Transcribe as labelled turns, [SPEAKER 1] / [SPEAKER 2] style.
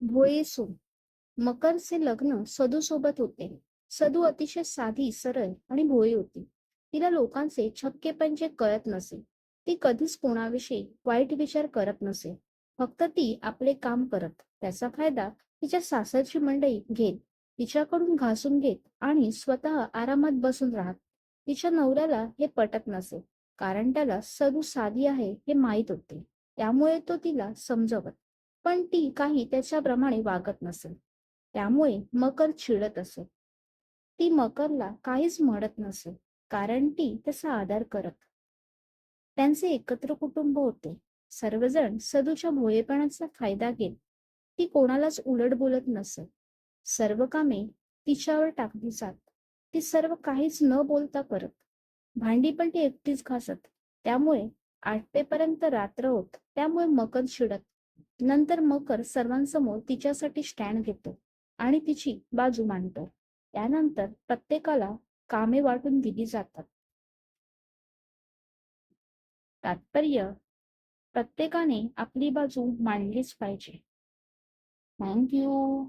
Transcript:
[SPEAKER 1] भोळे मकरचे लग्न सदू सोबत होते. सदू अतिशय साधी सरळ आणि भोळी होती. तिला लोकांचे छक्केपंचे कळत नसे. ती कधीच कोणाविषयी वाईट विचार करत नसे. फक्त ती आपले काम करत. त्याचा फायदा तिच्या सासरची मंडळी घेत तिच्याकडून घासून घेत आणि स्वतः आरामात बसून राहत. तिच्या नवऱ्याला हे पटत नसे कारण त्याला सदू साधी आहे हे माहीत होते. त्यामुळे तो तिला समजवत. पण ती काही त्याच्याप्रमाणे वागत नसे त्यामुळे मकर चिडत असे ती मकरला काहीच म्हणत नसे कारण ती त्याचा आदर करत. त्यांचे एकत्र कुटुंब होते. सर्वजण सदूच्या भोळेपणाचा फायदा घेत ती कोणालाच उलट बोलत नसे सर्व कामे तिच्यावर टाकली जात. ती सर्व काहीच न बोलता करत. भांडी पण ती एकटीच घासत. त्यामुळे आठपेपर्यंत रात्र होत. त्यामुळे मकर चिडत नंतर मकर सर्वांसमोर तिच्यासाठी स्टँड घेतो आणि तिची बाजू मांडतो. त्यानंतर प्रत्येकाला कामे वाटून दिली जातात. तात्पर्य प्रत्येकाने आपली बाजू मांडलीच पाहिजे. थँक्यू